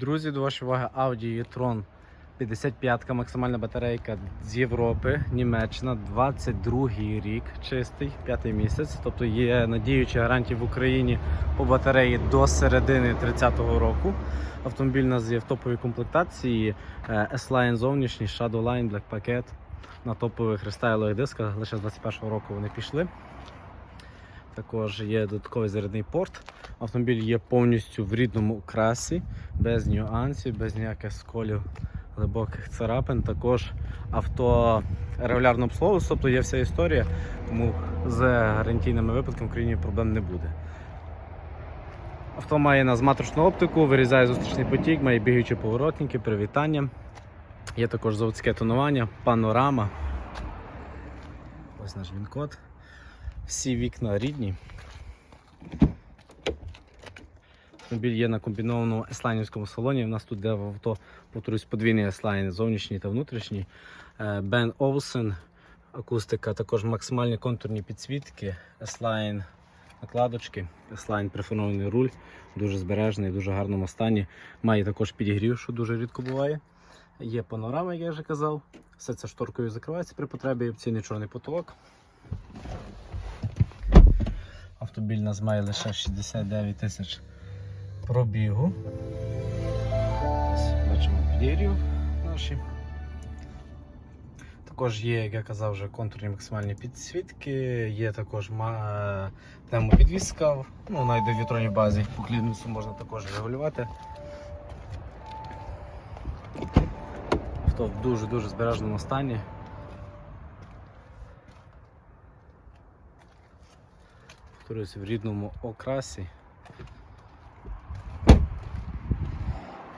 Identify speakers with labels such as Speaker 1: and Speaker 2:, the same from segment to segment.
Speaker 1: Друзі, до вашої уваги Audi e-tron 55 максимальна батарейка з Європи, Німеччина, 22 рік, чистий, п'ятий місяць. Тобто є надіючі гарантії в Україні по батареї до середини 30-го року. Автомобіль у нас є в топовій комплектації е, S-Line зовнішній, Shadowline, Black Packet на топових рестайлових дисках. Лише з 21-го року вони пішли. Також є додатковий зарядний порт. Автомобіль є повністю в рідному красі, без нюансів, без ніяких сколів, глибоких царапин. Також авто регулярно обслуговується, тобто є вся історія, тому з гарантійними випадками в Україні проблем не буде. Авто має на матричну оптику, вирізає зустрічний потік, має бігаючі поворотники, привітання. Є також заводське тонування, панорама. Ось наш він-код. Всі вікна рідні. Автомобіль є на комбінованому еслайнівському салоні. У нас тут де в авто, повторюсь, подвійний еслайн, зовнішній та внутрішній. Е, Бен Олсен, акустика, також максимальні контурні підсвітки, еслайн накладочки, еслайн прифонований руль, дуже збережений, в дуже гарному стані. Має також підігрів, що дуже рідко буває. Є панорама, як я вже казав. Все це шторкою закривається при потребі, опційний чорний потолок. Автомобіль у нас має лише 69 тисяч пробігу. Ось бачимо підігрів наші. Також є, як я казав, вже контурні максимальні підсвітки, є також ма- термопідвіска, ну, навіть в вітронній базі по кліренсу можна також регулювати. Авто в дуже-дуже збереженому стані. Повторюсь, в рідному окрасі.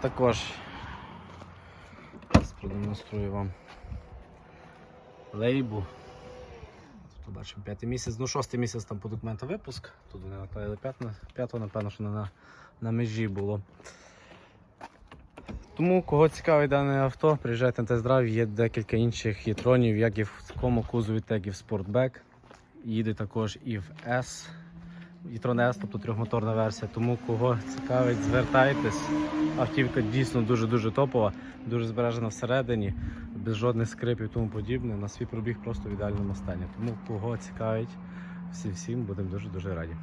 Speaker 1: Також зараз продемонструю вам лейбу. Тут бачимо п'ятий місяць, ну шостий місяць там по документу випуск. Тут вони наклеїли п'ятого, напевно, що на, на межі було. Тому, кого цікавить дане авто, приїжджайте на тест-драйв, є декілька інших єтронів, як і в такому кузові, так і в спортбек. Їде також і в S, e-tron тобто трьохмоторна версія. Тому кого цікавить, звертайтесь. Автівка дійсно дуже-дуже топова, дуже збережена всередині, без жодних скрипів і тому подібне. На свій пробіг просто в ідеальному стані. Тому кого цікавить, всім всім будемо дуже-дуже раді.